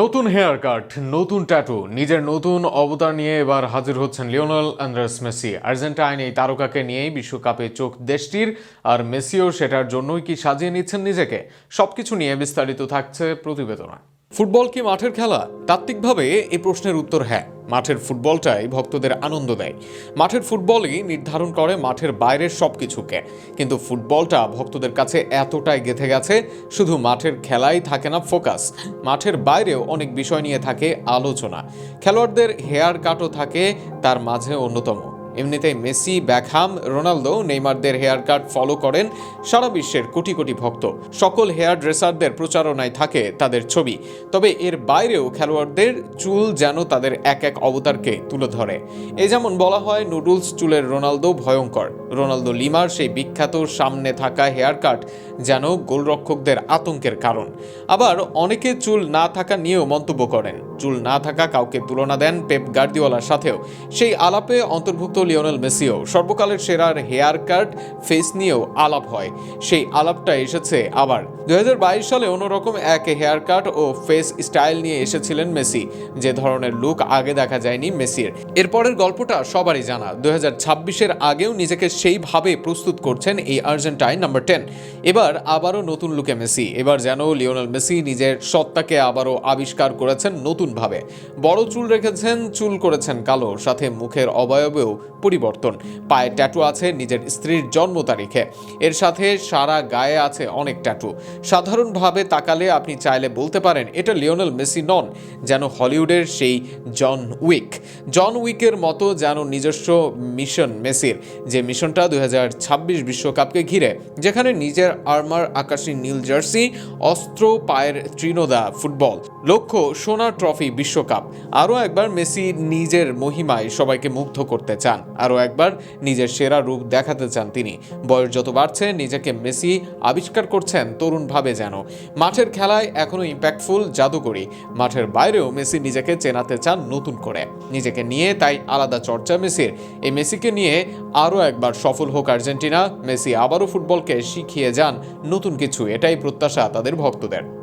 নতুন hair cut, নতুন tattoo নিজের নতুন অবতার নিয়ে এবার হাজির হচ্ছেন লিওনাল অ্যান্ড্রেস মেসি। আর্জেন্টাইন এই তারকাকে নিয়েই বিশ্বকাপে চোখ দেশটির, আর মেসিও সেটার জন্যই কি সাজিয়ে নিচ্ছেন নিজেকে? সবকিছু নিয়ে বিস্তারিত থাকছে প্রতিবেদনা ফুটবল কি মাঠের খেলা? তাত্ত্বিকভাবে এই প্রশ্নের উত্তর হ্যাঁ। মাঠের ফুটবলটাই ভক্তদের আনন্দ দেয়। মাঠের ফুটবলই নির্ধারণ করে মাঠের বাইরের সব কিছুকে কিন্তু ফুটবলটা ভক্তদের কাছে এতটাই গেঁথে গেছে, শুধু মাঠের খেলাই থাকে না ফোকাস। মাঠের বাইরেও অনেক বিষয় নিয়ে থাকে আলোচনা। খেলোয়াড়দের হেয়ার কাটও থাকে, তার মাঝে অন্যতম। এমনিতেই মেসি, ব্যাকহাম, রোনালদো, নেইমারদের হেয়ার কাট ফলো করেন সারা বিশ্বের কোটি কোটি ভক্ত। সকল হেয়ার ড্রেসারদের প্রচারণায় থাকে তাদের ছবি। তবে এর বাইরেও খেলোয়াড়দের চুল যেন তাদের এক এক অবতারকে তুলে ধরে। এ যেমন বলা হয়, নুডলস চুলের রোনালদো ভয়ঙ্কর। রোনালদো লিমার সেই বিখ্যাত সামনে থাকা হেয়ার কাট যেন গোলরক্ষকদের আতঙ্কের কারণ। আবার অনেকে চুল না থাকা নিয়েও মন্তব্য করেন। চুল না থাকা কাউকে তুলনা দেন পেপ গার্দিওলার সাথেও। সেই আলাপে অন্তর্ভুক্ত লিওনেল মেসিও। সর্বকালের সেরার হেয়ার কাট, ফেস নিয়েও আলাপ হয়। সেই আলাপটা এসেছে আবার দুই হাজার বাইশ সালে অন্যরকম এক হেয়ার কাট ও ফেস স্টাইল নিয়ে এসেছিলেন মেসি। যে ধরনের লুক আগে দেখা যায়নি মেসির। এরপরের গল্পটা সবারই জানা। দু ছাব্বিশের আগেও নিজেকে সেইভাবে প্রস্তুত করছেন এই আর্জেন্টাইন নাম্বার টেন। এবার আবারও নতুন লুকে মেসি। এবার যেন লিওনেল মেসি নিজের সত্তাকে আবারও আবিষ্কার করেছেন নতুনভাবে। বড় চুল রেখেছেন, চুল করেছেন কালো। সাথে মুখের অবয়বেও পরিবর্তন। পায়ে ট্যাটু আছে নিজের স্ত্রীর জন্ম তারিখে। এর সাথে সারা গায়ে আছে অনেক ট্যাটু। সাধারণভাবে তাকালে আপনি চাইলে বলতে পারেন, এটা লিওনেল মেসি নন, যেন হলিউডের সেই জন উইক। জন উইকের মতো যেন নিজস্ব মিশন মেসির, যে মিশনটা দুই বিশ্বকাপকে ঘিরে, যেখানে নিজের আর্মার আকাশী নীল জার্সি, অস্ত্র, পায়ের তৃণদা ফুটবল, লক্ষ্য, সোনা ট্রফি বিশ্বকাপ। আরও একবার মেসি নিজের মহিমায় সবাইকে মুগ্ধ করতে চান। আরও একবার নিজের সেরা রূপ দেখাতে চান তিনি। বয়স যত বাড়ছে, নিজেকে মেসি আবিষ্কার করছেন তরুণভাবে যেন। মাঠের খেলায় এখনও ইম্প্যাক্টফুল জাদুকরী। মাঠের বাইরেও মেসি নিজেকে চেনাতে চান নতুন করে। নিজেকে নিয়ে তাই আলাদা চর্চা মেসির। এই মেসিকে নিয়ে আরও একবার সফল হোক আর্জেন্টিনা, মেসি আবারও ফুটবলকে শিখিয়ে যান নতুন কিছু। এটাই প্রত্যাশা তাদের ভক্তদের।